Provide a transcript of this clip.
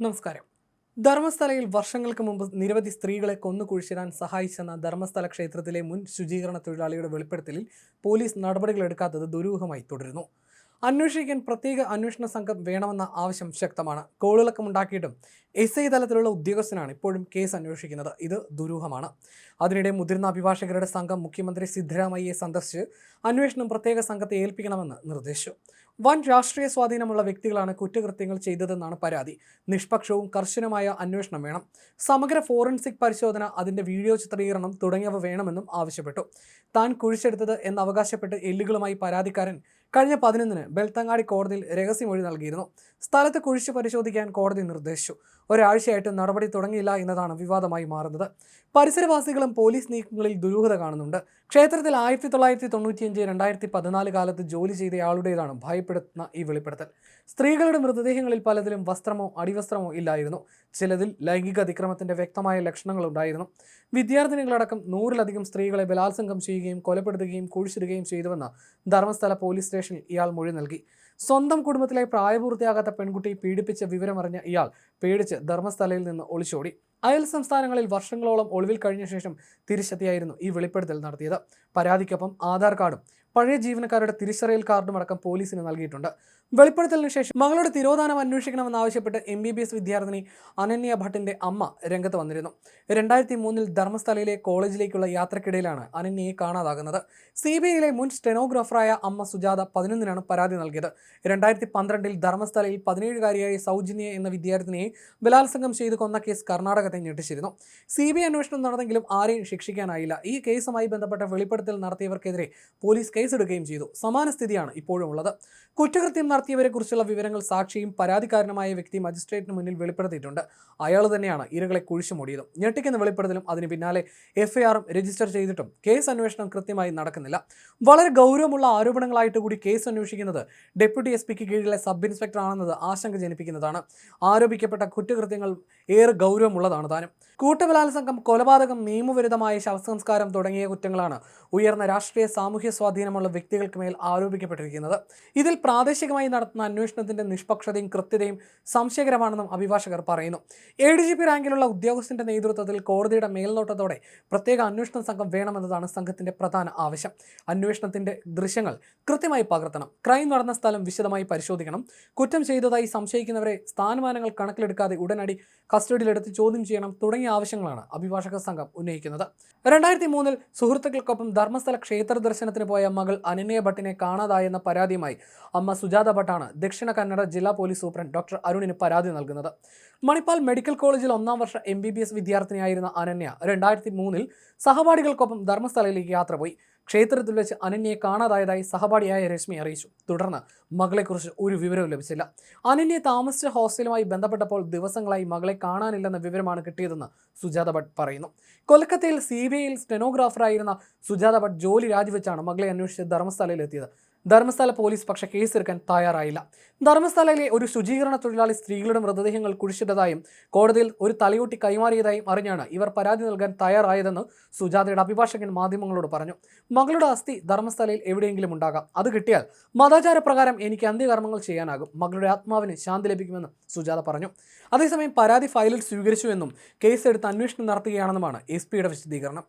നമസ്കാരം. ധർമ്മസ്ഥലയിൽ വർഷങ്ങൾക്ക് മുമ്പ് നിരവധി സ്ത്രീകളെ കൊന്നു കുഴിച്ചിടാൻ സഹായിച്ചെന്ന ധർമ്മസ്ഥല ക്ഷേത്രത്തിലെ മുൻ ശുചീകരണ തൊഴിലാളിയുടെ വെളിപ്പെടുത്തലിൽ പോലീസ് നടപടികളെടുക്കാത്തത് ദുരൂഹമായി തുടരുന്നു. അന്വേഷിക്കാൻ പ്രത്യേക അന്വേഷണ സംഘം വേണമെന്ന ആവശ്യം ശക്തമാണ്. കോളിളക്കമുണ്ടാക്കിയിട്ടും എസ് ഐ തലത്തിലുള്ള ഉദ്യോഗസ്ഥനാണ് ഇപ്പോഴും കേസ് അന്വേഷിക്കുന്നത്. ഇത് ദുരൂഹമാണ്. അതിനിടെ മുതിർന്ന അഭിഭാഷകരുടെ സംഘം മുഖ്യമന്ത്രി സിദ്ധരാമയ്യയെ സന്ദർശിച്ച് അന്വേഷണം പ്രത്യേക സംഘത്തെ ഏൽപ്പിക്കണമെന്ന് നിർദ്ദേശിച്ചു. വൻ രാഷ്ട്രീയ സ്വാധീനമുള്ള വ്യക്തികളാണ് കുറ്റകൃത്യങ്ങൾ ചെയ്തതെന്നാണ് പരാതി. നിഷ്പക്ഷവും കർശനമായ അന്വേഷണം വേണം. സമഗ്ര ഫോറൻസിക് പരിശോധന അതിന്റെ വീഡിയോ ചിത്രീകരണം തുടങ്ങിയവ വേണമെന്നും ആവശ്യപ്പെട്ടു. താൻ കുഴിച്ചെടുത്തത് എന്ന് അവകാശപ്പെട്ട് എല്ലുകളുമായി പരാതിക്കാരൻ കഴിഞ്ഞ പതിനൊന്നിന് ബെൽത്തങ്ങാടി കോടതിയിൽ രഹസ്യമൊഴി നൽകിയിരുന്നു. സ്ഥലത്ത് കുഴിച്ചു പരിശോധിക്കാൻ കോടതി നിർദ്ദേശിച്ചു. ഒരാഴ്ചയായിട്ട് നടപടി തുടങ്ങിയില്ല എന്നതാണ് വിവാദമായി മാറുന്നത്. പരിസരവാസികളും പോലീസ് നീക്കങ്ങളിൽ ദുരൂഹത കാണുന്നുണ്ട്. ക്ഷേത്രത്തിൽ ആയിരത്തി തൊള്ളായിരത്തി തൊണ്ണൂറ്റിയഞ്ച് രണ്ടായിരത്തി പതിനാല് കാലത്ത് ജോലി ചെയ്തയാളുടേതാണ് ഭയപ്പെടുത്തുന്ന ഈ വെളിപ്പെടുത്തൽ. സ്ത്രീകളുടെ മൃതദേഹങ്ങളിൽ പലതിലും വസ്ത്രമോ അടിവസ്ത്രമോ ഇല്ലായിരുന്നു. ചിലതിൽ ലൈംഗിക അതിക്രമത്തിന്റെ വ്യക്തമായ ലക്ഷണങ്ങൾ ഉണ്ടായിരുന്നു വിദ്യാർത്ഥിനികളടക്കം നൂറിലധികം സ്ത്രീകളെ ബലാത്സംഗം ചെയ്യുകയും കൊലപ്പെടുത്തുകയും കുഴിച്ചിടുകയും ചെയ്തുവെന്ന് ധർമ്മസ്ഥല പോലീസ് സ്റ്റേഷനിൽ ഇയാൾ മൊഴി നൽകി സ്വന്തം കുടുംബത്തിലെ പ്രായപൂർത്തിയാകാത്ത പെൺകുട്ടി പീഡിപ്പിച്ച വിവരമറിഞ്ഞ ഇയാൾ പേടിച്ച് ധർമ്മസ്ഥലയിൽ നിന്ന് ഒളിച്ചോടി. അയൽ സംസ്ഥാനങ്ങളിൽ വർഷങ്ങളോളം ഒളിവിൽ കഴിഞ്ഞ ശേഷം തിരിച്ചെത്തിയായിരുന്നു ഈ വെളിപ്പെടുത്തൽ നടത്തിയത്. പരാതിക്കൊപ്പം ആധാർ കാർഡും പഴയ ജീവനക്കാരുടെ തിരിച്ചറിയൽ കാർഡും അടക്കം പോലീസിന് നൽകിയിട്ടുണ്ട്. വെളിപ്പെടുത്തലിന് ശേഷം മകളുടെ തിരോധാനം അന്വേഷിക്കണമെന്നാവശ്യപ്പെട്ട് എം ബി ബി എസ് വിദ്യാർത്ഥിനി അനന്യ ഭട്ടിന്റെ അമ്മ രംഗത്ത് വന്നിരുന്നു. രണ്ടായിരത്തി മൂന്നിൽ ധർമ്മസ്ഥലയിലെ കോളേജിലേക്കുള്ള യാത്രക്കിടയിലാണ് അനന്യയെ കാണാതാകുന്നത്. സി ബി ഐയിലെ മുൻ സ്റ്റെനോഗ്രാഫറായ അമ്മ സുജാത പതിനൊന്നിനാണ് പരാതി നൽകിയത്. രണ്ടായിരത്തി പന്ത്രണ്ടിൽ ധർമ്മസ്ഥലയിൽ പതിനേഴുകാരിയായ സൗജന്യ എന്ന വിദ്യാർത്ഥിനിയെ ബലാത്സംഗം ചെയ്ത് കൊന്ന കേസ് കർണാടകത്തെ ഞെട്ടിച്ചിരുന്നു. സി ബി ഐ അന്വേഷണം നടന്നെങ്കിലും ആരെയും ശിക്ഷിക്കാനായില്ല. ഈ കേസുമായി ബന്ധപ്പെട്ട വെളിപ്പെടുത്തൽ നടത്തിയവർക്കെതിരെ പോലീസ് കേസെടുക്കുകയും ചെയ്തു. സമാന സ്ഥിതിയാണ് ഇപ്പോഴും ഉള്ളത്. കുറ്റകൃത്യം നടത്തിയവരെക്കുറിച്ചുള്ള വിവരങ്ങൾ സാക്ഷിയും പരാതിക്കാരനുമായ വ്യക്തി മജിസ്ട്രേറ്റിന് മുന്നിൽ വെളിപ്പെടുത്തിയിട്ടുണ്ട്. അയാൾ തന്നെയാണ് ഇരകളെ കുഴിച്ചു മൂടിയതും ഞെട്ടിക്കുന്ന വെളിപ്പെടുത്തലും അതിന് പിന്നാലെ എഫ്ഐആറും രജിസ്റ്റർ ചെയ്തിട്ടും കേസ് അന്വേഷണം കൃത്യമായി നടക്കുന്നില്ല. വളരെ ഗൗരവമുള്ള ആരോപണങ്ങളായിട്ട് കൂടി കേസ് അന്വേഷിക്കുന്നത് എസ് പിക്ക് കീഴിലെ സബ് ഇൻസ്പെക്ടർ ആണെന്നത് ആശങ്ക ജനിപ്പിക്കുന്നതാണ്. ആരോപിക്കപ്പെട്ട കുറ്റകൃത്യങ്ങൾ ഏറെ ഗൗരവമുള്ളതാണ് താനും. കൂട്ടബലാത്സംഗം കൊലപാതകം നിയമവിരുദ്ധമായ ശവസംസ്കാരം തുടങ്ങിയ കുറ്റങ്ങളാണ് ഉയർന്ന രാഷ്ട്രീയ സാമൂഹ്യ സ്വാധീനമുള്ള വ്യക്തികൾക്ക് മേൽ ആരോപിക്കപ്പെട്ടിരിക്കുന്നത്. ഇതിൽ പ്രാദേശികമായി നടത്തുന്ന അന്വേഷണത്തിന്റെ നിഷ്പക്ഷതയും കൃത്യതയും സംശയകരമാണെന്നും അഭിഭാഷകർ പറയുന്നു. എ ഡി ജി പി റാങ്കിലുള്ള ഉദ്യോഗസ്ഥന്റെ നേതൃത്വത്തിൽ കോടതിയുടെ മേൽനോട്ടത്തോടെ പ്രത്യേക അന്വേഷണ സംഘം വേണമെന്നതാണ് സംഘത്തിന്റെ പ്രധാന ആവശ്യം. അന്വേഷണത്തിന്റെ ദൃശ്യങ്ങൾ കൃത്യമായി പകർത്തണം. ക്രൈം നടന്ന സ്ഥലം വിശദമായി പരിശോധിക്കണം. കുറ്റം ചെയ്തതായി സംശയിക്കുന്നവരെ സ്ഥാനമാനങ്ങൾ കണക്കിലെടുക്കാതെ ഉടനടി കസ്റ്റഡിയിലെടുത്ത് ചോദ്യം ചെയ്യണം തുടങ്ങിയ ആവശ്യങ്ങളാണ് അഭിഭാഷക സംഘം ഉന്നയിക്കുന്നത്. രണ്ടായിരത്തി മൂന്നിൽ സുഹൃത്തുക്കൾക്കൊപ്പം ധർമ്മസ്ഥല ക്ഷേത്ര ദർശനത്തിന് പോയ മകൾ അനന്യ ഭട്ടിനെ കാണാതായെന്ന പരാതിയുമായി അമ്മ സുജാത ഭട്ടാണ് ദക്ഷിണ കന്നഡ ജില്ലാ പോലീസ് സൂപ്രണ്ട് ഡോക്ടർ അരുണിന് പരാതി നൽകുന്നത്. മണിപ്പാൽ മെഡിക്കൽ കോളേജിൽ ഒന്നാം വർഷ എം ബി ബി എസ് വിദ്യാർത്ഥിനിയായിരുന്ന അനന്യ രണ്ടായിരത്തി മൂന്നിൽ സഹപാഠികൾക്കൊപ്പം ധർമ്മസ്ഥലയിലേക്ക് യാത്ര പോയി. ക്ഷേത്രത്തിൽ വെച്ച് അനന്യയെ കാണാതായതായി സഹപാഠിയായ രശ്മി അറിയിച്ചു. തുടർന്ന് മകളെക്കുറിച്ച് ഒരു വിവരവും ലഭിച്ചില്ല. അനന്യ താമസിച്ച ഹോസ്റ്റലുമായി ബന്ധപ്പെട്ടപ്പോൾ ദിവസങ്ങളായി മകളെ കാണാനില്ലെന്ന വിവരമാണ് കിട്ടിയതെന്ന് സുജാത ഭട്ട് പറയുന്നു. കൊൽക്കത്തയിൽ സി ബി ഐയിൽ സ്റ്റെനോഗ്രാഫറായിരുന്ന സുജാത ഭട്ട് ജോലി രാജിവെച്ചാണ് മകളെ അന്വേഷിച്ച് ധർമ്മസ്ഥലയിലെത്തിയത്. ധർമ്മസ്ഥല പോലീസ് പക്ഷേ കേസെടുക്കാൻ തയ്യാറായില്ല. ധർമ്മസ്ഥലയിലെ ഒരു ശുചീകരണ തൊഴിലാളി സ്ത്രീകളുടെ മൃതദേഹങ്ങൾ കുഴിച്ചിട്ടതായും കോടതിയിൽ ഒരു തലയൂട്ടി കൈമാറിയതായും അറിഞ്ഞാണ് ഇവർ പരാതി നൽകാൻ തയ്യാറായതെന്ന് സുജാതയുടെ അഭിഭാഷകൻ മാധ്യമങ്ങളോട് പറഞ്ഞു. മകളുടെ അസ്ഥി ധർമ്മസ്ഥലയിൽ എവിടെയെങ്കിലും ഉണ്ടാകാം. അത് കിട്ടിയാൽ മതാചാര പ്രകാരം എനിക്ക് അന്ത്യകർമ്മങ്ങൾ ചെയ്യാനാകും. മകളുടെ ആത്മാവിന് ശാന്തി ലഭിക്കുമെന്നും സുജാത പറഞ്ഞു. അതേസമയം പരാതി ഫയലിൽ സ്വീകരിച്ചുവെന്നും കേസെടുത്ത് അന്വേഷണം നടത്തുകയാണെന്നുമാണ് എസ് പിയുടെ വിശദീകരണം.